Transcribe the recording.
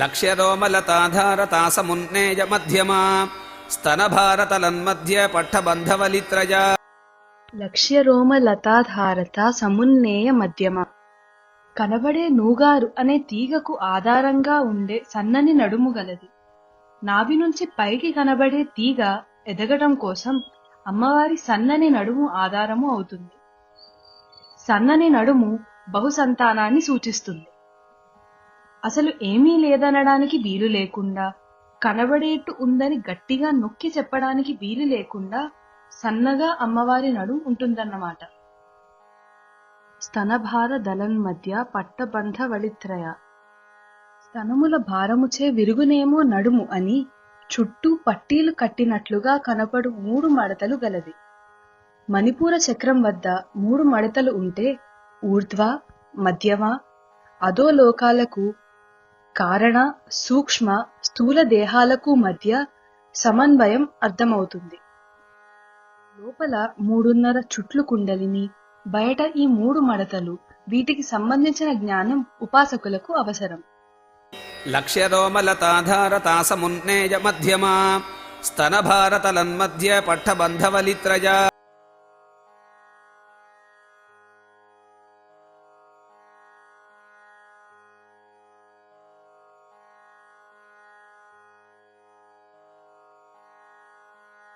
లక్ష్యరోమలతాధారతాసమున్నేయ మధ్యమా స్తనభారతలన్మధ్య పట్టబంధవలిత్రజ లక్ష్యరోమ లతాధారత సమున్నేయ మధ్యమ కనబడే నూగారు అనే తీగకు ఆధారంగా ఉండే సన్నని నడుము గలది. నాభి నుంచి పైకి కనబడే తీగ ఎదగడం కోసం అమ్మవారి సన్నని నడుము ఆధారము అవుతుంది. సన్నని నడుము బహుసంతానాన్ని సూచిస్తుంది. అసలు ఏమీ లేదనడానికి వీలు లేకుండా కనబడేట్టు ఉందని గట్టిగా నొక్కి చెప్పడానికి వీలు లేకుండా సన్నగా అమ్మవారి నడు ఉంటుందన్నమాట. స్తనభార దళన్ మధ్య పట్టబంధ వళిత్రయ స్తనముల భారముచే విరుగునేమో నడుము అని చుట్టూ పట్టీలు కట్టినట్లుగా కనపడు మూడు మడతలు గలది. మణిపూర చక్రం వద్ద మూడు మడతలు ఉంటే ఊర్ధ్వ మధ్యమ అధోలోకాలకు కారణ సూక్ష్మ స్థూల దేహాలకు మధ్య సమన్వయం అర్థమవుతుంది. లోపల మూడున్నర చుట్లు కుండలిని బయట ఈ మూడు మడతలు వీటికి సంబంధించిన జ్ఞానం ఉపాసకులకు అవసరం. లక్ష్యరోమలతాధారతాసమున్నేయ మధ్యమా స్తనభారతలన్మధ్య పట్టబంధవలిత్రజ